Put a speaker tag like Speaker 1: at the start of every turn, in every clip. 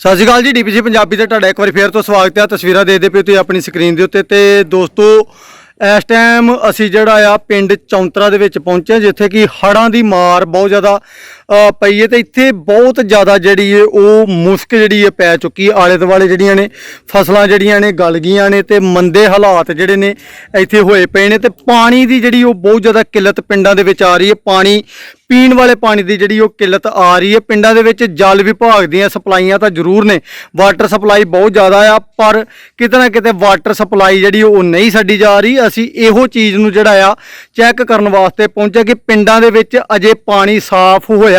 Speaker 1: ਸਤਿ ਸ਼੍ਰੀ ਅਕਾਲ ਜੀ, ਡੀਪੀਸੀ ਪੰਜਾਬੀ ਤੇ ਤੁਹਾਡਾ ਇੱਕ ਵਾਰੀ ਫੇਰ ਤੋਂ ਸਵਾਗਤ ਹੈ। ਤਸਵੀਰਾਂ ਦੇਖਦੇ ਪਏ ਤੁਸੀਂ ਆਪਣੀ ਸਕਰੀਨ ਦੇ ਉੱਤੇ ਤੇ ਦੋਸਤੋ, ਇਸ ਟਾਈਮ ਅਸੀਂ ਜਿਹੜਾ ਆ ਪਿੰਡ ਚੌਂਤਰਾ ਦੇ ਵਿੱਚ ਪਹੁੰਚੇ ਜਿੱਥੇ ਕਿ ਹੜ੍ਹਾਂ ਦੀ ਮਾਰ ਬਹੁਤ ਜ਼ਿਆਦਾ ਪਈ ਹੈ ਤੇ ਇੱਥੇ ਬਹੁਤ ਜ਼ਿਆਦਾ ਜਿਹੜੀ ਹੈ ਉਹ ਮੁਸ਼ਕ ਜਿਹੜੀ ਹੈ ਪੈ ਚੁੱਕੀ ਆਲੇ ਦੁਆਲੇ ਜਿਹੜੀਆਂ ਨੇ ਫਸਲਾਂ ਜਿਹੜੀਆਂ ਨੇ ਗਲ ਗਈਆਂ ਨੇ ਤੇ ਮੰਦੇ ਹਾਲਾਤ ਜਿਹੜੇ ਨੇ ਇੱਥੇ ਹੋਏ ਪਏ ਨੇ ਤੇ ਪਾਣੀ ਦੀ ਜਿਹੜੀ ਉਹ ਬਹੁਤ ਜ਼ਿਆਦਾ ਕਿੱਲਤ ਪਿੰਡਾਂ ਦੇ ਵਿੱਚ ਆ ਰਹੀ ਹੈ। ਪਾਣੀ ਪੀਣ ਵਾਲੇ ਪਾਣੀ ਦੀ ਜਿਹੜੀ ਉਹ ਕਿੱਲਤ ਆ ਰਹੀ ਹੈ। ਪਿੰਡਾਂ ਦੇ ਵਿੱਚ ਜਲ ਵਿਭਾਗ ਦੀਆਂ ਸਪਲਾਈਆਂ ਤਾਂ ਜ਼ਰੂਰ ਨੇ। ਵਾਟਰ ਸਪਲਾਈ ਬਹੁਤ ਜ਼ਿਆਦਾ ਆ, ਪਰ ਕਿਤੇ ਨਾ ਕਿਤੇ ਵਾਟਰ ਸਪਲਾਈ ਜਿਹੜੀ ਉਹ ਨਹੀਂ ਛੱਡੀ ਜਾ ਰਹੀ। ਅਸੀਂ ਇਹੋ ਚੀਜ਼ ਨੂੰ ਜਿਹੜਾ ਆ ਚੈੱਕ ਕਰਨ ਵਾਸਤੇ ਪਹੁੰਚੇ ਕਿ ਪਿੰਡਾਂ ਦੇ ਵਿੱਚ ਅਜੇ ਪਾਣੀ ਸਾਫ਼ ਹੋਇਆ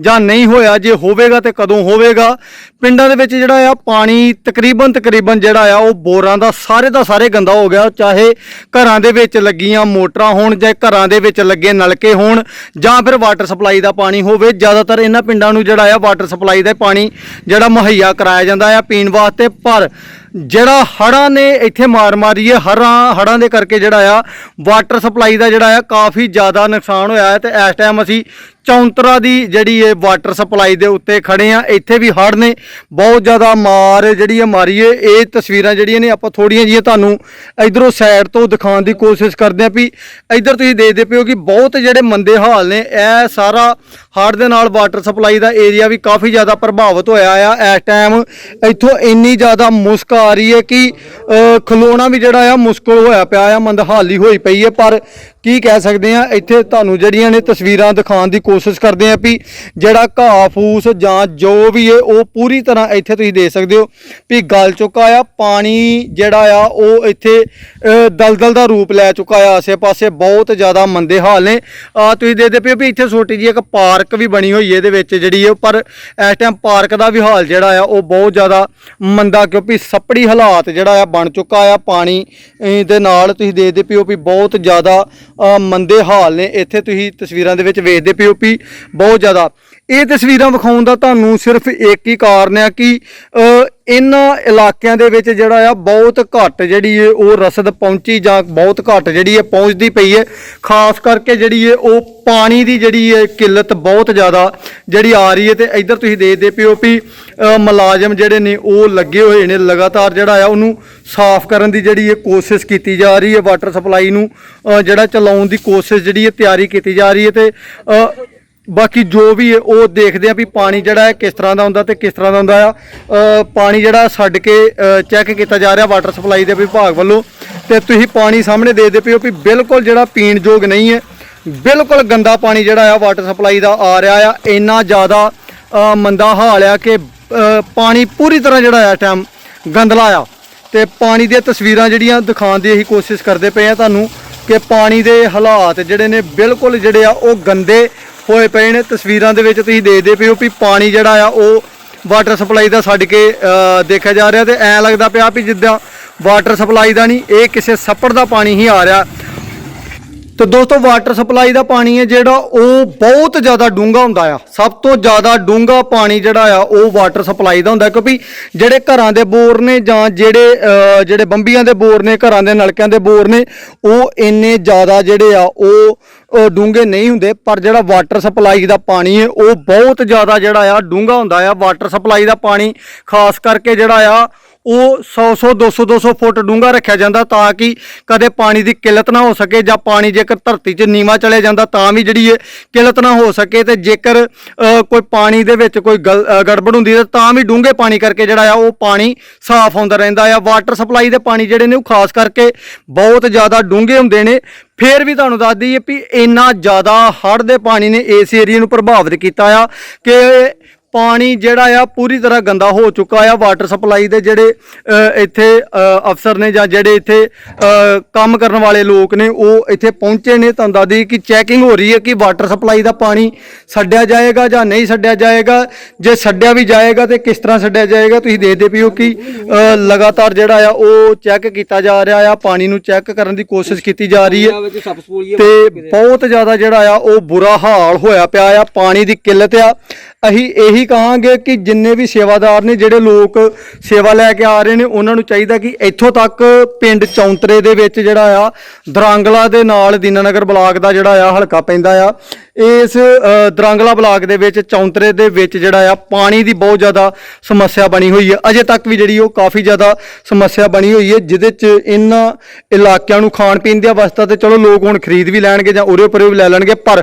Speaker 1: ਜਾਂ ਨਹੀਂ ਹੋਇਆ, ਜੇ ਹੋਵੇਗਾ ਤੇ ਕਦੋਂ ਹੋਵੇਗਾ? ਪਿੰਡਾਂ ਦੇ ਵਿੱਚ ਜਿਹੜਾ ਆ ਪਾਣੀ ਤਕਰੀਬਨ ਤਕਰੀਬਨ ਜਿਹੜਾ ਆ, ਉਹ ਬੋਰਾਂ ਦਾ ਸਾਰੇ ਦਾ ਸਾਰੇ ਗੰਦਾ ਹੋ ਗਿਆ। ਚਾਹੇ ਘਰਾਂ ਦੇ ਵਿੱਚ ਲੱਗੀਆਂ ਮੋਟਰਾਂ ਹੋਣ ਜਾਂ ਘਰਾਂ ਦੇ ਵਿੱਚ ਲੱਗੇ ਨਲਕੇ ਹੋਣ ਜਾਂ ਫਿਰ ਵਾਟਰ ਸਪਲਾਈ ਦਾ ਪਾਣੀ ਹੋਵੇ, ਜ਼ਿਆਦਾਤਰ ਇਹਨਾਂ ਪਿੰਡਾਂ ਨੂੰ ਜਿਹੜਾ ਆ ਵਾਟਰ ਸਪਲਾਈ ਦਾ ਪਾਣੀ ਜਿਹੜਾ ਮੁਹੱਈਆ ਕਰਾਇਆ ਜਾਂਦਾ ਆ ਪੀਣ ਵਾਸਤੇ। ਪਰ ਜਿਹੜਾ ਹੜ੍ਹਾਂ ਨੇ ਇੱਥੇ ਮਾਰ ਮਾਰੀ ਹੈ, ਹੜ੍ਹਾਂ ਹੜ੍ਹਾਂ ਦੇ ਕਰਕੇ ਜਿਹੜਾ ਆ ਵਾਟਰ ਸਪਲਾਈ ਦਾ ਜਿਹੜਾ ਆ ਕਾਫੀ ਜ਼ਿਆਦਾ ਨੁਕਸਾਨ ਹੋਇਆ ਹੈ ਤੇ ਇਸ ਟਾਈਮ ਅਸੀਂ ਚੌਂਤਰਾ ਦੀ ਜਿਹੜੀ ਇਹ ਵਾਟਰ ਸਪਲਾਈ ਦੇ ਉੱਤੇ ਖੜੇ ਆ, ਇੱਥੇ ਵੀ ਹੜ੍ਹ ਨੇ, ਬਹੁਤ ਜ਼ਿਆਦਾ ਮਾਰ ਜਿਹੜੀ ਹੈ ਮਾਰੀ ਹੈ ਇਹ ਤਸਵੀਰਾਂ ਜਿਹੜੀਆਂ ਨੇ, ਆਪਾਂ ਥੋੜੀਆਂ ਜਿਹੀਆਂ ਤੁਹਾਨੂੰ ਇਧਰੋਂ ਸਾਈਡ ਤੋਂ ਦਿਖਾਉਣ ਦੀ ਕੋਸ਼ਿਸ਼ ਕਰਦੇ ਆ ਵੀ ਇਧਰ ਤੁਸੀਂ ਦੇਖਦੇ ਪਿਓ ਕਿ ਬਹੁਤ ਜਿਹੜੇ ਮੰਦੇ ਹਾਲ ਨੇ। ਇਹ ਸਾਰਾ ਹੜ੍ਹ ਦੇ ਨਾਲ ਵਾਟਰ ਸਪਲਾਈ ਦਾ ਏਰੀਆ ਵੀ ਕਾਫੀ ਜ਼ਿਆਦਾ ਪ੍ਰਭਾਵਿਤ ਹੋਇਆ ਆ। ਇਸ ਟਾਈਮ ਇੱਥੋਂ ਇੰਨੀ ਜ਼ਿਆਦਾ ਮੁਸ਼ਕ ਆ ਰਹੀ ਹੈ ਕਿ ਖਲੋਣਾ ਵੀ ਜਿਹੜਾ ਆ ਮੁਸ਼ਕਲ ਹੋਇਆ ਪਿਆ ਆ, ਮੰਦਹਾਲੀ ਹੋਈ ਪਈ ਹੈ ਪਰ ਕੀ ਕਹਿ ਸਕਦੇ ਆ ਇੱਥੇ ਤੁਹਾਨੂੰ ਜਿਹੜੀਆਂ ਨੇ ਤਸਵੀਰਾਂ ਦਿਖਾਉਣ ਦੀ ਕੋਸ਼ਿਸ਼ ਕਰਦੇ ਆ ਵੀ ਜਿਹੜਾ ਘਾਹ ਫੂਸ ਜਾਂ ਜੋ ਵੀ ਹੈ, ਉਹ ਪੂਰੀ ਤਰ੍ਹਾਂ ਇੱਥੇ ਤੁਸੀਂ ਦੇਖ ਸਕਦੇ ਹੋ ਵੀ ਗਲ ਚੁੱਕਾ ਆ, ਪਾਣੀ ਜਿਹੜਾ ਆ, ਉਹ ਇੱਥੇ ਦਲਦਲ ਦਾ ਰੂਪ ਲੈ ਚੁੱਕਾ ਆ, ਆਸੇ-ਪਾਸੇ ਬਹੁਤ ਜ਼ਿਆਦਾ ਮੰਦੇ ਹਾਲ ਨੇ। ਆ ਤੁਸੀਂ ਦੇਖਦੇ ਪਏ ਹੋ ਵੀ ਇੱਥੇ ਛੋਟੀ ਜਿਹੀ ਇੱਕ ਪਾਰਕ ਵੀ ਬਣੀ ਹੋਈ ਹੈ ਇਹਦੇ ਵਿੱਚ ਜਿਹੜੀ ਹੈ, ਪਰ ਇਸ ਟਾਈਮ ਪਾਰਕ ਦਾ ਵੀ ਹਾਲ ਜਿਹੜਾ ਆ, ਉਹ ਬਹੁਤ ਜ਼ਿਆਦਾ ਮੰਦਾ ਕਿਉਂਕਿ ਸੱਪੜੀ ਹਾਲਾਤ ਜਿਹੜਾ ਆ ਬਣ ਚੁੱਕਾ ਆ, ਪਾਣੀ ਦੇ ਨਾਲ ਤੁਸੀਂ ਦੇਖਦੇ ਪਿਓ ਵੀ ਬਹੁਤ ਜ਼ਿਆਦਾ ਮੰਦੇ ਹਾਲ ਨੇ। ਇੱਥੇ ਤੁਸੀਂ ਤਸਵੀਰਾਂ ਦੇ ਵਿੱਚ ਵੇਖਦੇ ਪਿਓ ਵੀ ਬਹੁਤ ਜ਼ਿਆਦਾ ਇਹ ਤਸਵੀਰਾਂ ਵਿਖਾਉਣ ਦਾ ਤੁਹਾਨੂੰ ਸਿਰਫ ਇੱਕ ਹੀ ਕਾਰਨ ਆ ਕਿ ਇਹਨਾਂ ਇਲਾਕਿਆਂ ਦੇ ਵਿੱਚ ਜਿਹੜਾ ਆ ਬਹੁਤ ਘੱਟ ਜਿਹੜੀ ਹੈ ਉਹ ਰਸਦ ਪਹੁੰਚੀ ਜਾਂ ਬਹੁਤ ਘੱਟ ਜਿਹੜੀ ਹੈ ਪਹੁੰਚਦੀ ਪਈ ਹੈ ਖਾਸ ਕਰਕੇ ਜਿਹੜੀ ਹੈ ਉਹ ਪਾਣੀ ਦੀ ਜਿਹੜੀ ਹੈ ਕਿੱਲਤ ਬਹੁਤ ਜ਼ਿਆਦਾ ਜਿਹੜੀ ਆ ਰਹੀ ਹੈ ਤੇ ਇੱਧਰ ਤੁਸੀਂ ਦੇਖਦੇ ਪਿਓ ਵੀ ਮੁਲਾਜ਼ਮ ਜਿਹੜੇ ਨੇ ਉਹ ਲੱਗੇ ਹੋਏ ਨੇ ਲਗਾਤਾਰ ਜਿਹੜਾ ਆ ਉਹਨੂੰ ਸਾਫ਼ ਕਰਨ ਦੀ ਜਿਹੜੀ ਹੈ ਕੋਸ਼ਿਸ਼ ਕੀਤੀ ਜਾ ਰਹੀ ਹੈ ਵਾਟਰ ਸਪਲਾਈ ਨੂੰ ਜਿਹੜਾ ਚਲਾਉਣ ਦੀ ਕੋਸ਼ਿਸ਼ ਜਿਹੜੀ ਹੈ ਤਿਆਰੀ ਕੀਤੀ ਜਾ ਰਹੀ ਹੈ ਤੇ ਬਾਕੀ ਜੋ ਵੀ ਹੈ, ਉਹ ਦੇਖਦੇ ਆ ਵੀ ਪਾਣੀ ਜਿਹੜਾ ਹੈ ਕਿਸ ਤਰ੍ਹਾਂ ਦਾ ਹੁੰਦਾ ਤੇ ਕਿਸ ਤਰ੍ਹਾਂ ਦਾ ਹੁੰਦਾ ਆ। ਪਾਣੀ ਜਿਹੜਾ ਛੱਡ ਕੇ ਚੈੱਕ ਕੀਤਾ ਜਾ ਰਿਹਾ ਵਾਟਰ ਸਪਲਾਈ ਦੇ ਵਿਭਾਗ ਵੱਲੋਂ। ਤੇ ਤੁਸੀਂ ਪਾਣੀ ਸਾਹਮਣੇ ਦੇਖਦੇ ਪਿਓ ਵੀ ਬਿਲਕੁਲ ਜਿਹੜਾ ਪੀਣ ਯੋਗ ਨਹੀਂ ਹੈ। ਬਿਲਕੁਲ ਗੰਦਾ ਪਾਣੀ ਜਿਹੜਾ ਆ ਵਾਟਰ ਸਪਲਾਈ ਦਾ ਆ ਰਿਹਾ ਆ। ਇੰਨਾ ਜ਼ਿਆਦਾ ਮੰਦਾ ਹਾਲ ਆ ਕਿ ਪਾਣੀ ਪੂਰੀ ਤਰ੍ਹਾਂ ਜਿਹੜਾ ਆ ਟਾਈਮ ਗੰਦਲਾ ਆ। ਤੇ ਪਾਣੀ ਦੀਆਂ ਤਸਵੀਰਾਂ ਜਿਹੜੀਆਂ ਦਿਖਾਉਣ ਦੀ ਅਸੀਂ ਕੋਸ਼ਿਸ਼ ਕਰਦੇ ਪਏ ਆ ਤੁਹਾਨੂੰ ਕਿ ਪਾਣੀ ਦੇ ਹਾਲਾਤ ਜਿਹੜੇ ਨੇ ਬਿਲਕੁਲ ਜਿਹੜੇ ਆ, ਉਹ ਗੰਦੇ ਹੋਏ ਪਏ ਨੇ, ਤਸਵੀਰਾਂ ਦੇ ਵਿੱਚ ਤੁਸੀਂ ਦੇਖਦੇ ਪਏ ਹੋ ਵੀ ਪਾਣੀ ਜਿਹੜਾ ਆ, ਉਹ ਵਾਟਰ ਸਪਲਾਈ ਦਾ ਛੱਡ ਕੇ ਦੇਖਿਆ ਜਾ ਰਿਹਾ ਤੇ ਐ ਲੱਗਦਾ ਪਿਆ ਵੀ ਜਿੱਦਾਂ ਵਾਟਰ ਸਪਲਾਈ ਦਾ ਨਹੀਂ, ਇਹ ਕਿਸੇ ਸੱਪੜ ਦਾ ਪਾਣੀ ਹੀ ਆ ਰਿਹਾ। ਤੇ ਦੋਸਤੋ ਵਾਟਰ ਸਪਲਾਈ ਦਾ ਪਾਣੀ ਹੈ ਜਿਹੜਾ ਉਹ ਬਹੁਤ ਜ਼ਿਆਦਾ ਡੂੰਘਾ ਹੁੰਦਾ ਆ। ਸਭ ਤੋਂ ਜ਼ਿਆਦਾ ਡੂੰਘਾ ਪਾਣੀ ਜਿਹੜਾ ਆ, ਉਹ ਵਾਟਰ ਸਪਲਾਈ ਦਾ ਹੁੰਦਾ, ਕਿਉਂਕਿ ਜਿਹੜੇ ਘਰਾਂ ਦੇ ਬੋਰ ਨੇ ਜਾਂ ਜਿਹੜੇ ਜਿਹੜੇ ਬੰਬੀਆਂ ਦੇ ਬੋਰ ਨੇ, ਘਰਾਂ ਦੇ ਨਲਕਿਆਂ ਦੇ ਬੋਰ ਨੇ, ਉਹ ਇੰਨੇ ਜ਼ਿਆਦਾ ਜਿਹੜੇ ਆ, ਉਹ ਡੂੰਘੇ ਨਹੀਂ ਹੁੰਦੇ, ਪਰ ਜਿਹੜਾ ਵਾਟਰ ਸਪਲਾਈ ਦਾ ਪਾਣੀ ਹੈ, ਉਹ ਬਹੁਤ ਜ਼ਿਆਦਾ ਜਿਹੜਾ ਆ, ਡੂੰਘਾ ਹੁੰਦਾ ਆ। ਵਾਟਰ ਸਪਲਾਈ ਦਾ ਪਾਣੀ, ਖਾਸ ਕਰਕੇ ਜਿਹੜਾ ਆ ਉਹ 100 100 200 200 ਫੁੱਟ ਡੂੰਘਾ ਰੱਖਿਆ ਜਾਂਦਾ ਤਾਂ ਕਿ ਕਦੇ ਪਾਣੀ ਦੀ ਕਿੱਲਤ ਨਾ ਹੋ ਸਕੇ ਜਾਂ ਪਾਣੀ ਜੇਕਰ ਧਰਤੀ 'ਚ ਨੀਵਾ ਚਲੇ ਜਾਂਦਾ ਤਾਂ ਵੀ ਜਿਹੜੀ ਹੈ ਕਿੱਲਤ ਨਾ ਹੋ ਸਕੇ ਤੇ ਜੇਕਰ ਕੋਈ ਪਾਣੀ ਦੇ ਵਿੱਚ ਕੋਈ ਗਲ- ਗੜਬੜ ਹੁੰਦੀ ਹੈ ਤਾਂ ਵੀ ਡੂੰਘੇ ਪਾਣੀ ਕਰਕੇ ਜਿਹੜਾ ਆ ਉਹ ਪਾਣੀ ਸਾਫ਼ ਹੁੰਦਾ ਰਹਿੰਦਾ ਆ। ਵਾਟਰ ਸਪਲਾਈ ਦੇ ਪਾਣੀ ਜਿਹੜੇ ਨੇ ਉਹ ਖਾਸ ਕਰਕੇ ਬਹੁਤ ਜ਼ਿਆਦਾ ਡੂੰਘੇ ਹੁੰਦੇ ਨੇ। ਫੇਰ ਵੀ ਤੁਹਾਨੂੰ ਦੱਸ ਦਈਏ ਵੀ ਇੰਨਾ ਜ਼ਿਆਦਾ ਹੜ੍ਹ ਦੇ ਪਾਣੀ ਨੇ ਇਸ ਏਰੀਆ ਨੂੰ ਪ੍ਰਭਾਵਿਤ ਕੀਤਾ ਆ ਕਿ ਪਾਣੀ ਜਿਹੜਾ ਆ ਪੂਰੀ ਤਰ੍ਹਾਂ ਗੰਦਾ ਹੋ ਚੁੱਕਾ ਆ ਵਾਟਰ ਸਪਲਾਈ ਦੇ ਜਿਹੜੇ ਇੱਥੇ ਅਫਸਰ ਨੇ ਜਾਂ ਜਿਹੜੇ ਇੱਥੇ ਕੰਮ ਕਰਨ ਵਾਲੇ ਲੋਕ ਨੇ ਉਹ ਇੱਥੇ ਪਹੁੰਚੇ ਨੇ ਤੁਹਾਨੂੰ ਦੱਸ ਦਈਏ ਕਿ ਚੈਕਿੰਗ ਹੋ ਰਹੀ ਹੈ ਕਿ ਵਾਟਰ ਸਪਲਾਈ ਦਾ ਪਾਣੀ ਛੱਡਿਆ ਜਾਏਗਾ ਜਾਂ ਨਹੀਂ ਛੱਡਿਆ ਜਾਏਗਾ। ਜੇ ਛੱਡਿਆ ਵੀ ਜਾਏਗਾ ਤੇ ਕਿਸ ਤਰ੍ਹਾਂ ਛੱਡਿਆ ਜਾਏਗਾ ਤੁਸੀਂ ਦੇਖਦੇ ਪਿਓ ਕਿ ਲਗਾਤਾਰ ਜਿਹੜਾ ਆ ਉਹ ਚੈੱਕ ਕੀਤਾ ਜਾ ਰਿਹਾ ਆ ਪਾਣੀ ਨੂੰ ਚੈੱਕ ਕਰਨ ਦੀ ਕੋਸ਼ਿਸ਼ ਕੀਤੀ ਜਾ ਰਹੀ ਹੈ ਤੇ ਬਹੁਤ ਜ਼ਿਆਦਾ ਜਿਹੜਾ ਆ ਉਹ ਬੁਰਾ ਹਾਲ ਹੋਇਆ ਪਿਆ ਆ ਪਾਣੀ ਦੀ ਕਿੱਲਤ ਆ। ਅਸੀਂ ਇਹੀ ਇਹੀ ਕਹਾਂਗੇ ਕਿ ਜਿੰਨੇ ਵੀ ਸੇਵਾਦਾਰ ਨੇ, ਜਿਹੜੇ ਲੋਕ ਸੇਵਾ ਲੈ ਕੇ ਆ ਰਹੇ ਨੇ, ਉਹਨਾਂ ਨੂੰ ਚਾਹੀਦਾ ਕਿ ਇੱਥੋਂ ਤੱਕ ਪਿੰਡ ਚੌਂਤਰੇ ਦੇ ਵਿੱਚ ਜਿਹੜਾ ਆ, ਦਰਾਂਗਲਾ ਦੇ ਨਾਲ ਦੀਨਾਨਗਰ ਬਲਾਕ ਦਾ ਜਿਹੜਾ ਆ, ਹਲਕਾ ਪੈਂਦਾ ਆ। ਇਸ ਦਰਾਂਗਲਾ ਬਲਾਕ ਦੇ ਵਿੱਚ, ਚੌਂਤਰੇ ਦੇ ਵਿੱਚ ਜਿਹੜਾ ਆ, ਪਾਣੀ ਦੀ ਬਹੁਤ ਜ਼ਿਆਦਾ ਸਮੱਸਿਆ ਬਣੀ ਹੋਈ ਹੈ ਅਜੇ ਤੱਕ ਵੀ ਜਿਹੜੀ ਉਹ ਕਾਫੀ ਜ਼ਿਆਦਾ ਸਮੱਸਿਆ ਬਣੀ ਹੋਈ ਹੈ ਜਿਹਦੇ 'ਚ ਇਹਨਾਂ ਇਲਾਕਿਆਂ ਨੂੰ ਖਾਣ ਪੀਣ ਦੀ ਅਵਸਥਾ ਤੇ ਚਲੋ ਲੋਕ ਹੁਣ ਖਰੀਦ ਵੀ ਲੈਣਗੇ ਜਾਂ ਉਰੇ ਪਰੇ ਵੀ ਲੈ ਲੈਣਗੇ, ਪਰ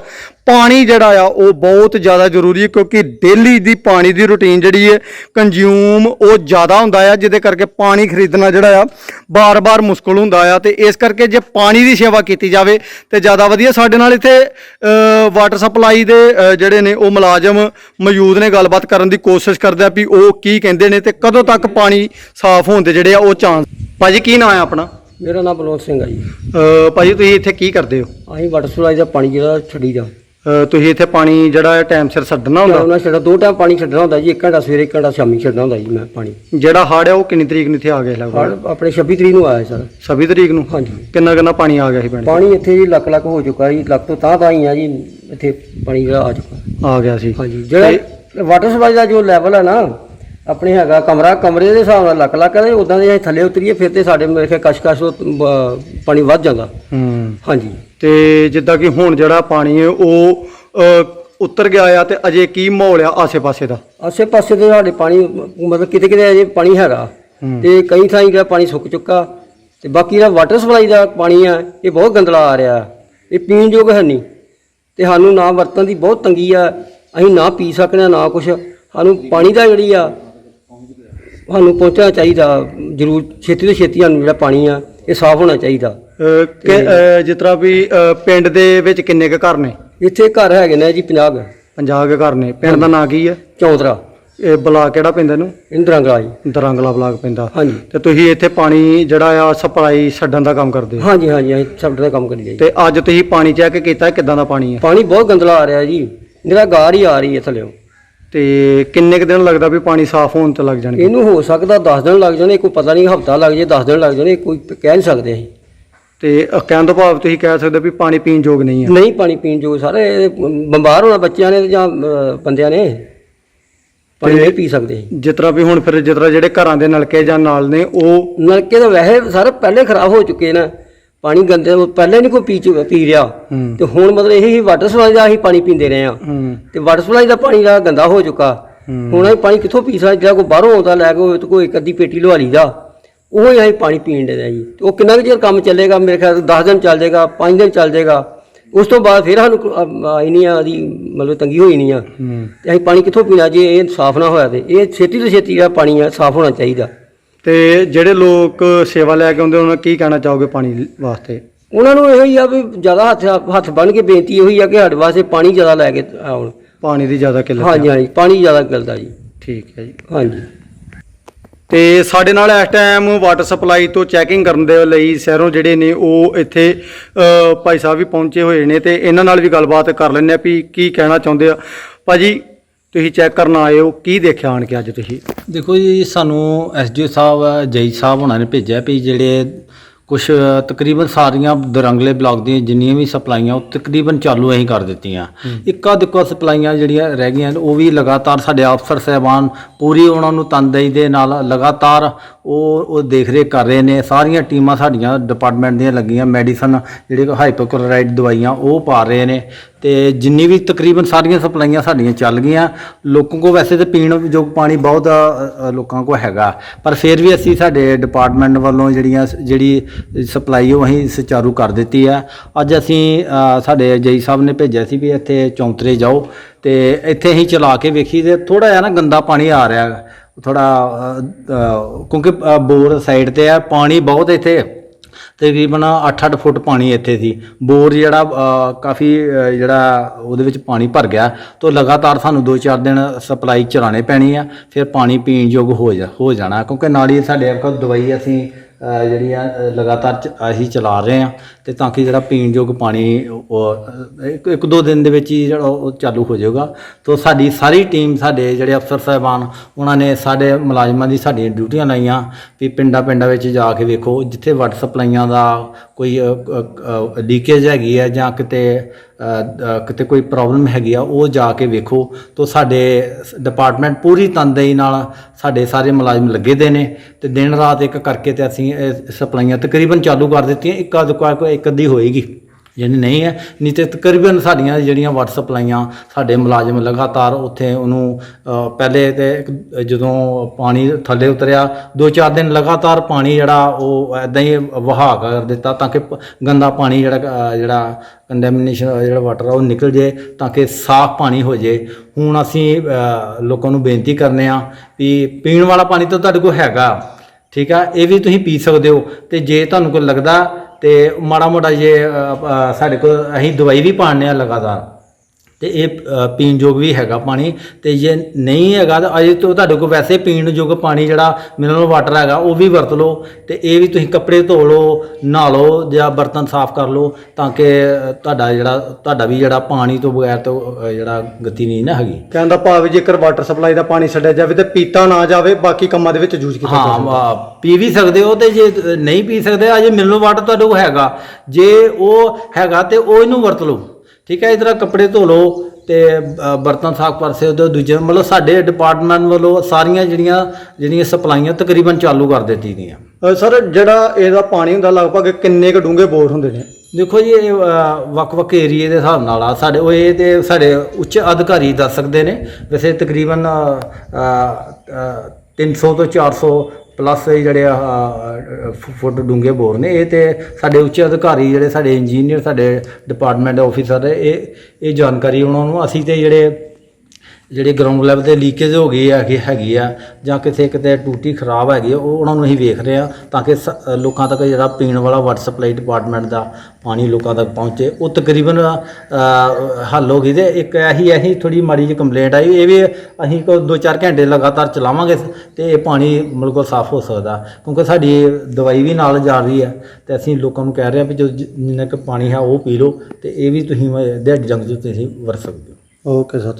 Speaker 1: ਪਾਣੀ ਜਿਹੜਾ ਆ ਉਹ ਬਹੁਤ ਜ਼ਿਆਦਾ ਜ਼ਰੂਰੀ ਹੈ ਕਿਉਂਕਿ ਡੇਲੀ ਦੀ ਪਾਣੀ ਦੀ ਰੁਟੀਨ ਜਿਹੜੀ ਹੈ ਕੰਜ਼ਿਊਮ ਉਹ ਜ਼ਿਆਦਾ ਹੁੰਦਾ ਆ ਜਿਹਦੇ ਕਰਕੇ ਪਾਣੀ ਖਰੀਦਣਾ ਜਿਹੜਾ ਆ ਬਾਰ-ਬਾਰ ਮੁਸ਼ਕਲ ਹੁੰਦਾ ਆ। ਤੇ ਇਸ ਕਰਕੇ ਜੇ ਪਾਣੀ ਦੀ ਸੇਵਾ ਕੀਤੀ ਜਾਵੇ ਤੇ ਜ਼ਿਆਦਾ ਵਧੀਆ ਸਾਡੇ ਨਾਲ ਇੱਥੇ ਵਾਟਰ ਸਪਲਾਈ ਦੇ ਜਿਹੜੇ ਨੇ ਉਹ ਮੁਲਾਜ਼ਮ ਮੌਜੂਦ ਨੇ ਗੱਲਬਾਤ ਕਰਨ ਦੀ ਕੋਸ਼ਿਸ਼ ਕਰਦੇ ਆ ਵੀ ਉਹ ਕੀ ਕਹਿੰਦੇ ਨੇ ਤੇ ਕਦੋਂ ਤੱਕ ਪਾਣੀ ਸਾਫ਼ ਹੋਣ ਦੇ ਜਿਹੜੇ ਆ ਉਹ ਚਾਂਸ ਭਾਜੀ ਕੀ ਨਾਮ ਹੈ ਆਪਣਾ?
Speaker 2: ਮੇਰਾ ਨਾਮ ਬਲਵੰਤ ਸਿੰਘ ਆ ਜੀ।
Speaker 1: ਭਾਜੀ ਤੁਸੀਂ ਇੱਥੇ ਕੀ ਕਰਦੇ ਹੋ?
Speaker 2: ਅਸੀਂ ਵਾਟਰ ਸਪਲਾਈ ਦਾ ਪਾਣੀ ਜਿਹੜਾ ਛੱਡੀ ਦਾ।
Speaker 1: ਤੁਸੀਂ ਇੱਥੇ ਪਾਣੀ ਜਿਹੜਾ ਹੈ ਟਾਈਮ ਸਿਰ ਛੱਡਣਾ ਹੁੰਦਾ?
Speaker 2: ਉਹਨਾਂ ਛੱਡਾ ਦੋ ਟਾਈਮ ਪਾਣੀ ਛੱਡਣਾ ਹੁੰਦਾ ਜੀ ਇੱਕ ਘੰਟਾ ਸਵੇਰੇ ਇੱਕ ਘੰਟਾ ਸ਼ਾਮੀ ਛੱਡਣਾ ਹੁੰਦਾ ਜੀ ਮੈਂ ਪਾਣੀ।
Speaker 1: ਜਿਹੜਾ ਹੜ ਹੈ ਉਹ ਕਿੰਨੀ ਤਰੀਕ ਨੂੰ ਇੱਥੇ ਆ ਗਿਆ
Speaker 2: ਹੜ ਆਪਣੇ 26 ਤਰੀਕ ਨੂੰ ਆਇਆ ਸਰ।
Speaker 1: 26 ਤਰੀਕ ਨੂੰ?
Speaker 2: ਹਾਂਜੀ।
Speaker 1: ਕਿੰਨਾ ਕਿੰਨਾ ਪਾਣੀ ਆ ਗਿਆ ਸੀ ਪਿੰਡ 'ਚ?
Speaker 2: ਪਾਣੀ ਇੱਥੇ ਜੀ ਲੱਖ ਲੱਖ ਹੋ ਚੁੱਕਾ ਜੀ ਲੱਖ ਤੋਂ ਤਾਂ ਤਾਂ ਹੀ ਆ ਜੀ ਇੱਥੇ ਪਾਣੀ ਜਿਹੜਾ ਆ ਚੁੱਕਾ।
Speaker 1: ਆ ਗਿਆ ਸੀ।
Speaker 2: ਹਾਂਜੀ ਜਿਹੜਾ ਵਾਟਰ ਸਪਲਾਈ ਦਾ ਜੋ ਲੈਵਲ ਹੈ ਨਾ ਆਪਣੇ ਹੈਗਾ ਕਮਰਾ ਕਮਰੇ ਦੇ ਹਿਸਾਬ ਨਾਲ ਲੱਖ ਲੱਖ ਹੈ ਉਦਾਂ ਦੇ ਅਸੀਂ ਥੱਲੇ ਉਤਰੀਏ ਫਿਰ ਤੇ ਸਾਡੇ ਮੇਰੇ ਖਿਆਲ ਕਸ਼ ਕਸ਼ ਤੋਂ, ਬ- ਪਾਣੀ ਵੱਧ ਜਾਂਦਾ।
Speaker 1: ਹੂੰ।
Speaker 2: ਹਾਂਜੀ।
Speaker 1: ਤੇ ਜਿੱਦਾਂ ਕਿ ਹੁਣ ਜਿਹੜਾ ਪਾਣੀ ਹੈ ਉਹ ਅ, ਉਤਰ ਗਿਆ ਆ ਤੇ ਅਜੇ ਕੀ ਮਾਹੌਲ ਆ ਆਸੇ-ਪਾਸੇ ਦਾ?
Speaker 2: ਆਸੇ ਪਾਸੇ ਤੇ ਸਾਡੇ ਪਾਣੀ ਮਤਲਬ ਕਿਤੇ ਕਿਤੇ ਅਜੇ ਪਾਣੀ ਹੈਗਾ।
Speaker 1: ਹੂੰ।
Speaker 2: ਤੇ ਕਈ ਥਾਈਂ ਜਿਹੜਾ ਪਾਣੀ ਸੁੱਕ ਚੁੱਕਾ। ਤੇ ਬਾਕੀ ਜਿਹੜਾ ਵਾਟਰ ਸਪਲਾਈ ਦਾ ਪਾਣੀ ਆ ਇਹ ਬਹੁਤ ਗੰਦਲਾ ਆ ਰਿਹਾ। ਇਹ ਪੀਣ ਯੋਗ ਹੈ ਨਹੀਂ। ਤੇ ਸਾਨੂੰ ਨਾ ਵਰਤਣ ਦੀ ਬਹੁਤ ਤੰਗੀ ਆ। ਅਸੀਂ ਨਾ ਪੀ ਸਕਦੇ ਹਾਂ ਨਾ ਕੁਛ। ਸਾਨੂੰ ਪਾਣੀ ਦਾ ਜਿਹੜੀ ਆ ਸਾਨੂੰ ਪਹੁੰਚਣਾ ਚਾਹੀਦਾ ਜ਼ਰੂਰ ਛੇਤੀ ਤੋਂ ਛੇਤੀ ਸਾਨੂੰ ਜਿਹੜਾ ਪਾਣੀ ਆ ਇਹ ਸਾਫ਼ ਹੋਣਾ ਚਾਹੀਦਾ।
Speaker 1: ਕਿ ਜਿਸ ਤਰ੍ਹਾਂ ਵੀ ਪਿੰਡ ਦੇ ਵਿੱਚ ਕਿੰਨੇ ਕੁ ਘਰ ਨੇ?
Speaker 2: ਇੱਥੇ ਘਰ ਹੈਗੇ ਨੇ ਜੀ 50
Speaker 1: 50 ਕੁ ਘਰ ਨੇ। ਪਿੰਡ ਦਾ ਨਾਂ ਕੀ ਹੈ
Speaker 2: ਚੌਂਤਰਾ
Speaker 1: ਇਹ ਬਲਾਕ ਕਿਹੜਾ ਪੈਂਦਾ ਇਹਨੂੰ?
Speaker 2: ਇੰਦਰਾਂਗਲਾ ਜੀ।
Speaker 1: ਦਰੰਗਲਾ ਬਲਾਕ ਪੈਂਦਾ
Speaker 2: ਹਾਂਜੀ।
Speaker 1: ਤੇ ਤੁਸੀਂ ਇੱਥੇ ਪਾਣੀ ਜਿਹੜਾ ਆ ਸਪਲਾਈ ਛੱਡਣ ਦਾ ਕੰਮ ਕਰਦੇ ਹੋ?
Speaker 2: ਹਾਂਜੀ ਹਾਂਜੀ ਅਸੀਂ ਸਭ ਦਾ ਕੰਮ ਕਰੀ ਜੀ।
Speaker 1: ਤੇ ਅੱਜ ਤੁਸੀਂ ਪਾਣੀ ਚੈੱਕ ਕੀਤਾ ਕਿਦਾਂ ਦਾ ਪਾਣੀ ਹੈ
Speaker 2: ਪਾਣੀ ਬਹੁਤ ਗੰਦਲਾ ਆ ਰਿਹਾ ਜੀ। ਮੇਰਾ ਗਾਰ ਹੀ ਆ ਰਹੀ ਹੈ ਥੱਲੇ।
Speaker 1: ਤੇ ਕਿੰਨੇ ਕੁ ਦਿਨ ਲੱਗਦਾ ਵੀ ਪਾਣੀ ਸਾਫ਼ ਹੋਣ ਤੇ ਲੱਗ ਜਾਣਗੇ?
Speaker 2: ਇਹਨੂੰ ਹੋ ਸਕਦਾ 10 ਦਿਨ ਲੱਗ ਜਾਣੇ ਕੋਈ ਪਤਾ ਨਹੀਂ ਹਫਤਾ ਲੱਗ ਜੇ 10 ਦਿਨ ਲੱਗ ਜਾਣੇ ਕੋਈ ਕਹਿ ਨਹੀਂ ਸਕਦੇ ਅਸੀਂ।
Speaker 1: ਤੇ ਕਹਿਣ ਤੋਂ ਭਾਵ ਤੁਸੀਂ ਕਹਿ ਸਕਦੇ ਹੋ ਵੀ ਪਾਣੀ ਪੀਣ ਯੋਗ ਨਹੀਂ ਹੈ?
Speaker 2: ਨਹੀਂ ਪਾਣੀ ਪੀਣ ਜੋ ਸਾਰੇ ਇਹ ਬਿਮਾਰ ਹੋਣਾ ਬੱਚਿਆਂ ਨੇ ਜਾਂ ਅਹ, ਬੰਦਿਆਂ ਨੇ। ਪਾਣੀ ਨਹੀਂ ਪੀ ਸਕਦੇ। ਅਸੀਂ।
Speaker 1: ਜਿਸ ਤਰ੍ਹਾਂ ਵੀ ਹੁਣ ਫਿਰ ਜਿਸ ਤਰ੍ਹਾਂ ਜਿਹੜੇ ਘਰਾਂ ਦੇ ਨਲਕੇ ਜਾਂ ਨਾਲ ਨੇ ਉਹ
Speaker 2: ਨਲਕੇ ਤਾਂ ਵੈਸੇ ਸਾਰੇ ਪਹਿਲੇ ਖਰਾਬ ਹੋ ਚੁੱਕੇ ਨੇ। ਪਾਣੀ ਗੰਦੇ ਪਹਿਲੇ ਨਹੀਂ ਕੋਈ ਪੀ ਚੁ- ਪੀ ਰਿਹਾ।
Speaker 1: ਹੂੰ।
Speaker 2: ਤੇ ਹੁਣ ਮਤਲਬ ਇਹੀ ਵਾਟਰ ਸਪਲਾਈ ਦਾ ਅਸੀਂ ਪਾਣੀ ਪੀਂਦੇ ਰਹੇ ਆ।
Speaker 1: ਹੂੰ।
Speaker 2: ਤੇ ਵਾਟਰ ਸਪਲਾਈ ਦਾ ਪਾਣੀ ਦਾ ਗੰਦਾ ਹੋ ਚੁੱਕਾ।
Speaker 1: ਹੂੰ।
Speaker 2: ਹੁਣ ਅਸੀਂ ਪਾਣੀ ਕਿੱਥੋਂ ਪੀ ਸਕਦੇ? ਜਿਹੜਾ ਕੋਈ ਬਾਹਰੋਂ ਆਉਂਦਾ ਲੈ ਕੇ ਤੇ ਕੋਈ ਇੱਕ ਅੱਧੀ ਪੇਟੀ ਲਵਾ ਲਈਦਾ ਉਹ ਹੀ ਅਸੀਂ ਪਾਣੀ ਪੀਣ ਦੇ ਜੀ। ਤੇ ਉਹ ਕਿੰਨਾ ਕੁ ਚਿਰ ਕੰਮ ਚੱਲੇਗਾ? ਮੇਰੇ ਖਿਆਲ 10 ਦਿਨ ਚੱਲ ਜਾਏਗਾ 5 ਦਿਨ ਚੱਲ ਜਾਏਗਾ ਉਸ ਤੋਂ ਬਾਅਦ ਫਿਰ ਸਾਨੂੰ ਇੰਨੀਆਂ ਦੀ ਮਤਲਬ ਤੰਗੀ ਹੋਈ ਨਹੀਂ ਆ।
Speaker 1: ਹੂੰ।
Speaker 2: ਤੇ ਅਸੀਂ ਪਾਣੀ ਕਿੱਥੋਂ ਪੀਣਾ ਜੇ ਇਹ ਸਾਫ਼ ਨਾ ਹੋਇਆ ਤੇ। ਇਹ ਛੇਤੀ ਤੋਂ ਛੇਤੀ ਜਿਹੜਾ ਪਾਣੀ ਆ ਸਾਫ਼ ਹੋਣਾ ਚਾਹੀਦਾ।
Speaker 1: ਤੇ ਜਿਹੜੇ ਲੋਕ ਸੇਵਾ ਲੈ ਕੇ ਆਉਂਦੇ ਉਹਨਾਂ ਨੂੰ ਕੀ ਕਹਿਣਾ ਚਾਹੋਗੇ ਪਾਣੀ ਵਾਸਤੇ?
Speaker 2: ਉਹਨਾਂ ਨੂੰ ਇਹੋ ਹੀ ਆ ਵੀ ਜ਼ਿਆਦਾ ਹੱਥ ਹੱਥ ਬੰਨ ਕੇ ਬੇਨਤੀ ਇਹੋ ਹੀ ਆ ਕਿ ਸਾਡੇ ਵਾਸਤੇ ਪਾਣੀ ਜ਼ਿਆਦਾ ਲੈ ਕੇ ਆਉਣ।
Speaker 1: ਪਾਣੀ ਦੀ ਜ਼ਿਆਦਾ ਕਿੱਲਤ
Speaker 2: ਹਾਂਜੀ ਹਾਂਜੀ ਪਾਣੀ ਜ਼ਿਆਦਾ ਮਿਲਦਾ ਜੀ।
Speaker 1: ਠੀਕ ਹੈ ਜੀ।
Speaker 2: ਹਾਂਜੀ।
Speaker 1: ਤੇ ਸਾਡੇ ਨਾਲ ਇਸ ਟਾਈਮ ਵਾਟਰ ਸਪਲਾਈ ਤੋਂ ਚੈਕਿੰਗ ਕਰਨ ਦੇ ਲਈ ਸ਼ਹਿਰੋਂ ਜਿਹੜੇ ਨੇ ਉਹ ਇੱਥੇ ਭਾਈ ਸਾਹਿਬ ਵੀ ਪਹੁੰਚੇ ਹੋਏ ਨੇ ਤੇ ਇਹਨਾਂ ਨਾਲ ਵੀ ਗੱਲਬਾਤ ਕਰ ਲੈਂਦੇ ਆ ਵੀ ਕੀ ਕਹਿਣਾ ਚਾਹੁੰਦੇ ਆ। ਭਾਜੀ ਤੁਸੀਂ ਚੈੱਕ ਕਰਨ ਆਏ ਹੋ ਕੀ ਦੇਖਿਆ ਆਣ ਕੇ ਅੱਜ ਤੁਸੀਂ?
Speaker 3: ਦੇਖੋ ਜੀ ਸਾਨੂੰ ਐਸਡੀਓ ਸਾਹਿਬ ਜੈ ਸਾਹਿਬ ਉਹਨਾਂ ਨੇ ਭੇਜਿਆ ਵੀ ਜਿਹੜੇ ਕੁਝ ਤਕਰੀਬਨ ਸਾਰੀਆਂ ਦਰੰਗਲੇ ਬਲਾਕ ਦੀਆਂ ਜਿੰਨੀਆਂ ਵੀ ਸਪਲਾਈਆਂ ਉਹ ਤਕਰੀਬਨ ਚਾਲੂ ਅਸੀਂ ਕਰ ਦਿੱਤੀਆਂ। ਇੱਕਾ ਦੁੱਕਾ ਸਪਲਾਈਆਂ ਜਿਹੜੀਆਂ ਰਹਿ ਗਈਆਂ ਉਹ ਵੀ ਲਗਾਤਾਰ ਸਾਡੇ ਅਫਸਰ ਸਹਿਬਾਨ ਪੂਰੀ ਉਹਨਾਂ ਨੂੰ ਤਨਦੇਹੀ ਦੇ ਨਾਲ ਲਗਾਤਾਰ ਉਹ ਉਹ ਦੇਖ ਰੇਖ ਕਰ ਰਹੇ ਨੇ। ਸਾਰੀਆਂ ਟੀਮਾਂ ਸਾਡੀਆਂ ਡਿਪਾਰਟਮੈਂਟ ਦੀਆਂ ਲੱਗੀਆਂ। ਮੈਡੀਸਨ ਜਿਹੜੇ ਹਾਈਪੋਕਲੋਰਾਈਡ ਦਵਾਈਆਂ ਉਹ ਪਾ ਰਹੇ ਨੇ। ਤੇ ਜਿੰਨੀ ਵੀ ਤਕਰੀਬਨ ਸਾਰੀਆਂ ਸਪਲਾਈਆਂ ਸਾਡੀਆਂ ਚੱਲ ਗਈਆਂ। ਲੋਕਾਂ ਕੋ ਵੈਸੇ ਤੇ ਪੀਣ ਯੋਗ ਪਾਣੀ ਬਹੁਤ ਲੋਕਾਂ ਕੋ ਹੈਗਾ। ਪਰ ਫਿਰ ਵੀ ਅਸੀਂ ਸਾਡੇ ਡਿਪਾਰਟਮੈਂਟ ਵੱਲੋਂ ਜਿਹੜੀਆਂ ਜਿਹੜੀ ਸਪਲਾਈ ਉਹ ਅਸੀਂ ਸੁਚਾਰੂ ਕਰ ਦਿੱਤੀ ਆ। ਅੱਜ ਅਸੀਂ ਸਾਡੇ ਜਈ ਸਾਹਿਬ ਨੇ ਭੇਜਿਆ ਸੀ ਵੀ ਇੱਥੇ ਚੌਂਤਰੇ ਜਾਓ। ਤੇ ਇੱਥੇ ਅਸੀਂ ਚਲਾ ਕੇ ਵੇਖੀ ਤੇ ਥੋੜਾ ਜਿਹਾ ਨਾ ਗੰਦਾ ਪਾਣੀ ਆ ਰਿਹਾ। ਥੋੜਾ ਕਿਉਂਕਿ ਬੋਰ ਸਾਈਡ ਤੇ ਆ, ਪਾਣੀ ਬਹੁਤ ਇੱਥੇ। ਤਕਰੀਬਨ 8-8 ਫੁੱਟ ਪਾਣੀ ਇੱਥੇ ਸੀ। ਬੋਰ ਜਿਹੜਾ ਕਾਫੀ ਜਿਹੜਾ ਉਹਦੇ ਵਿੱਚ ਪਾਣੀ ਭਰ ਗਿਆ। ਤੋਂ ਲਗਾਤਾਰ ਸਾਨੂੰ 2-4 ਦਿਨ ਸਪਲਾਈ ਚਲਾਣੇ ਪੈਣੀ ਆ। ਫਿਰ ਪਾਣੀ ਪੀਣ ਯੋਗ ਹੋ ਜਾ, ਹੋ ਜਾਣਾ। ਕਿਉਂਕਿ ਨਾਲ ਹੀ ਸਾਡੇ ਕੋਲ ਦਵਾਈ ਅਸੀਂ ਜਿਹੜੀਆਂ ਲਗਾਤਾਰ ਚ- ਅਸੀਂ ਚਲਾ ਰਹੇ ਹਾਂ ਤੇ ਤਾਂ ਕਿ ਜਿਹੜਾ ਪੀਣਯੋਗ ਪਾਣੀ ਇੱਕ ਇੱਕ ਦੋ ਦਿਨ ਦੇ ਵਿੱਚ ਹੀ ਜਿਹੜਾ ਉਹ ਚਾਲੂ ਹੋ ਜਾਊਗਾ। ਤੋਂ ਸਾਡੀ ਸਾਰੀ ਟੀਮ, ਸਾਡੇ ਜਿਹੜੇ ਅਫਸਰ ਸਾਹਿਬਾਨ, ਉਹਨਾਂ ਨੇ ਸਾਡੇ ਮੁਲਾਜ਼ਮਾਂ ਦੀ ਸਾਡੀਆਂ ਡਿਊਟੀਆਂ ਲਾਈਆਂ। ਵੀ ਪਿੰਡਾਂ ਪਿੰਡਾਂ ਵਿੱਚ ਜਾ ਕੇ ਵੇਖੋ, ਜਿੱਥੇ ਵਾਟਰ ਸਪਲਾਈਆਂ ਦਾ ਕੋਈ ਲੀਕੇਜ ਹੈਗੀ ਹੈ ਜਾਂ ਕਿਤੇ ਕਿਤੇ ਕੋਈ ਪ੍ਰੋਬਲਮ ਹੈਗੀ ਆ, ਉਹ ਜਾ ਕੇ ਵੇਖੋ। ਤੋਂ ਸਾਡੇ ਡਿਪਾਰਟਮੈਂਟ ਪੂਰੀ ਤਨਦੇਹੀ ਨਾਲ ਸਾਡੇ ਸਾਰੇ ਮੁਲਾਜ਼ਮ ਲੱਗੇ ਦੇ ਨੇ ਤੇ ਦਿਨ ਰਾਤ ਇੱਕ ਕਰਕੇ ਤੇ ਅਸੀਂ ਸਪਲਾਈਆਂ ਤਕਰੀਬਨ ਚਾਲੂ ਕਰ ਦਿੱਤੀਆਂ। ਇੱਕ ਅੱਧ ਕੋਈ ਇੱਕ ਅੱਧੀ ਹੋਏਗੀ। ਯਾਨੀ ਨਹੀਂ ਹੈ। ਨਹੀਂ ਤੇ ਤਕਰੀਬਨ ਸਾਡੀਆਂ ਜਿਹੜੀਆਂ ਵਾਟਰ ਸਪਲਾਈਆਂ ਸਾਡੇ ਮੁਲਾਜ਼ਮ ਲਗਾਤਾਰ ਉੱਥੇ ਉਹਨੂੰ ਪਹਿਲੇ ਤੇ ਜਦੋਂ ਪਾਣੀ ਥੱਲੇ ਉਤਰਿਆ, ਦੋ ਚਾਰ ਦਿਨ ਲਗਾਤਾਰ ਪਾਣੀ ਜਿਹੜਾ ਉਹ ਐਦਾਂ ਹੀ ਵਹਾ ਕਰ ਦਿੱਤਾ ਤਾਂ ਕਿ ਪ- ਗੰਦਾ ਪਾਣੀ ਜਿਹੜਾ ਜਿਹੜਾ ਕੰਡੈਮੀਨੇਸ਼ਨ ਜਿਹੜਾ ਵਾਟਰ ਆ ਉਹ ਨਿਕਲ ਜੇ ਤਾਂ ਕਿ ਸਾਫ਼ ਪਾਣੀ ਹੋ ਜੇ। ਹੁਣ ਅਸੀਂ ਲੋਕਾਂ ਨੂੰ ਬੇਨਤੀ ਕਰਨੇ ਆ ਵੀ ਪੀਣ ਵਾਲਾ ਪਾਣੀ ਤਾਂ ਤੁਹਾਡੇ ਕੋਲ ਹੈਗਾ, ਠੀਕ ਆ, ਇਹ ਵੀ ਤੁਸੀਂ ਪੀ ਸਕਦੇ ਹੋ ਤੇ ਜੇ ਤੁਹਾਨੂੰ ਕੋਈ ਲੱਗਦਾ ਤੇ ਮਾੜਾ ਮੋਟਾ ਜੇ ਅ, ਅ, ਸਾਡੇ ਕੋਲ ਅਸੀਂ ਦਵਾਈ ਵੀ ਪਾਣਦੇ ਆ ਲਗਾਤਾਰ। ਤੇ ਇਹ ਪੀਣ ਯੋਗ ਵੀ ਹੈਗਾ ਪਾਣੀ। ਤੇ ਜੇ ਨਹੀਂ ਹੈਗਾ ਤਾਂ ਅਜੇ ਤੋਂ ਤੁਹਾਡੇ ਕੋਲ ਵੈਸੇ ਪੀਣ ਯੋਗ ਪਾਣੀ ਜਿਹੜਾ ਮਿਨਰਲ ਵਾਟਰ ਹੈਗਾ ਉਹ ਵੀ ਵਰਤ ਲਓ। ਤੇ ਇਹ ਵੀ ਤੁਸੀਂ ਕੱਪੜੇ ਧੋ ਲਓ ਨਹਾ ਲਓ ਜਾਂ ਬਰਤਨ ਸਾਫ਼ ਕਰ ਲਓ ਤਾਂ ਕਿ ਤੁਹਾਡਾ ਜਿਹੜਾ ਤੁਹਾਡਾ ਵੀ ਜਿਹੜਾ ਪਾਣੀ ਤੋਂ ਬਗੈਰ ਤੋਂ ਜਿਹੜਾ ਗਤੀ ਨਹੀਂ ਨਾ ਹੈਗੀ।
Speaker 1: ਕਹਿਣ ਦਾ ਭਾਵ ਹੈ ਜੇਕਰ ਵਾਟਰ ਸਪਲਾਈ ਦਾ ਪਾਣੀ ਛੱਡਿਆ ਜਾਵੇ ਤੇ ਪੀਤਾ ਨਾ ਜਾਵੇ ਬਾਕੀ ਕੰਮਾਂ ਦੇ ਵਿੱਚ ਯੂਜ਼ ਕੀਤਾ
Speaker 3: ਹਾਂ
Speaker 1: ਜਾਵੇ
Speaker 3: ਵਾ- ਪੀ ਵੀ ਸਕਦੇ ਹੋ ਤੇ ਜੇ ਨਹੀਂ ਪੀ ਸਕਦੇ ਅਜੇ ਮਿਨਰਲ ਵਾਟਰ ਤੁਹਾਡੇ ਕੋਲ ਹੈਗਾ। ਜੇ ਉਹ ਹੈਗਾ ਤੇ ਉਹ ਇਹਨੂੰ ਵਰਤ ਲਓ। ਠੀਕ ਹੈ ਇਧਰ ਕੱਪੜੇ ਧੋ ਲਓ ਤੇ ਬਰਤਨ ਸਾਫ਼ ਕਰ ਸਕਦੇ ਹੋ ਦੂਜੇ ਮਤਲਬ ਸਾਡੇ ਡਿਪਾਰਟਮੈਂਟ ਵੱਲੋਂ ਸਾਰੀਆਂ ਜਿਹੜੀਆਂ ਜਿਹੜੀਆਂ ਸਪਲਾਈਆਂ ਤਕਰੀਬਨ ਚਾਲੂ ਕਰ ਦਿੱਤੀ ਗਈਆਂ।
Speaker 1: ਸਰ ਜਿਹੜਾ ਇਹਦਾ ਪਾਣੀ ਹੁੰਦਾ ਲਗਭਗ ਕਿੰਨੇ ਕੁ ਡੂੰਘੇ ਬੋਰ ਹੁੰਦੇ ਨੇ?
Speaker 3: ਦੇਖੋ ਜੀ ਇਹ ਵੱਖ-ਵੱਖ ਏਰੀਏ ਦੇ ਹਿਸਾਬ ਨਾਲ ਆ। ਸਾਡੇ ਉਹ ਇਹ ਤੇ ਸਾਡੇ ਉੱਚ ਅਧਿਕਾਰੀ ਦੱਸ ਸਕਦੇ ਨੇ। ਵੈਸੇ ਤਕਰੀਬਨ ਅ, ਅ, 300 ਤੋਂ 400 ਪਲੱਸ ਜਿਹੜੇ ਆ ਫੁ- ਫੁੱਟ ਡੂੰਘੇ ਬੋਰ ਨੇ, ਇਹ ਤੇ ਸਾਡੇ ਉੱਚ ਅਧਿਕਾਰੀ ਜਿਹੜੇ ਸਾਡੇ ਇੰਜੀਨੀਅਰ ਸਾਡੇ ਡਿਪਾਰਟਮੈਂਟ ਆਫੀਸਰ ਇਹ ਇਹ ਜਾਣਕਾਰੀ ਉਹਨਾਂ ਨੂੰ, ਅਸੀਂ ਤੇ ਜਿਹੜੇ ਜਿਹੜੇ ਗਰਾਊਂਡ ਲੈਵਲ ਤੇ ਲੀਕੇਜ ਹੋ ਗਈ ਹੈ ਹੈਗੀ ਆ ਜਾਂ ਕਿਸੇ ਕਿਤੇ ਟੂਟੀ ਖਰਾਬ ਹੈਗੀ ਆ, ਉਹ ਉਹਨਾਂ ਨੂੰ ਅਸੀਂ ਵੇਖ ਰਹੇ ਆ ਤਾਂ ਕਿ ਸ- ਅ, ਲੋਕਾਂ ਤੱਕ ਜਿਹੜਾ ਪੀਣ ਵਾਲਾ ਵਾਟਰ ਸਪਲਾਈ ਡਿਪਾਰਟਮੈਂਟ ਦਾ ਪਾਣੀ ਲੋਕਾਂ ਤੱਕ ਪਹੁੰਚੇ। ਉਹ ਤਕਰੀਬਨ ਅ, ਹੱਲ ਹੋ ਗਈ ਤੇ ਇੱਕ ਇਹੀ ਇਹੀ ਥੋੜੀ ਮਾੜੀ ਜਿਹੀ ਕੰਪਲੇਂਟ ਆਈ। ਇਹ ਵੀ ਅਸੀਂ ਕੋ 2-4 ਘੰਟੇ ਲਗਾਤਾਰ ਚਲਾਵਾਂਗੇ ਤੇ ਇਹ ਪਾਣੀ ਬਿਲਕੁਲ ਸਾਫ਼ ਹੋ ਸਕਦਾ ਕਿਉਂਕਿ ਸਾਡੀ ਦਵਾਈ ਵੀ ਨਾਲ ਜਾ ਰਹੀ ਹੈ ਤੇ ਅਸੀਂ ਲੋਕਾਂ ਨੂੰ ਕਹਿ ਰਹੇ ਹਾਂ ਵੀ ਜੋ ਜਿ- ਜਿੰਨਾ ਕੁ ਪਾਣੀ ਹੈ ਉਹ ਪੀ ਲਓ ਤੇ ਇਹ ਵੀ ਤੁਸੀਂ ਦਿਹਾੜੀ ਜੰਗ ਚ ਤੁਸੀਂ ਵਰਤ ਸਕਦੇ ਹੋ।
Speaker 1: Okay sir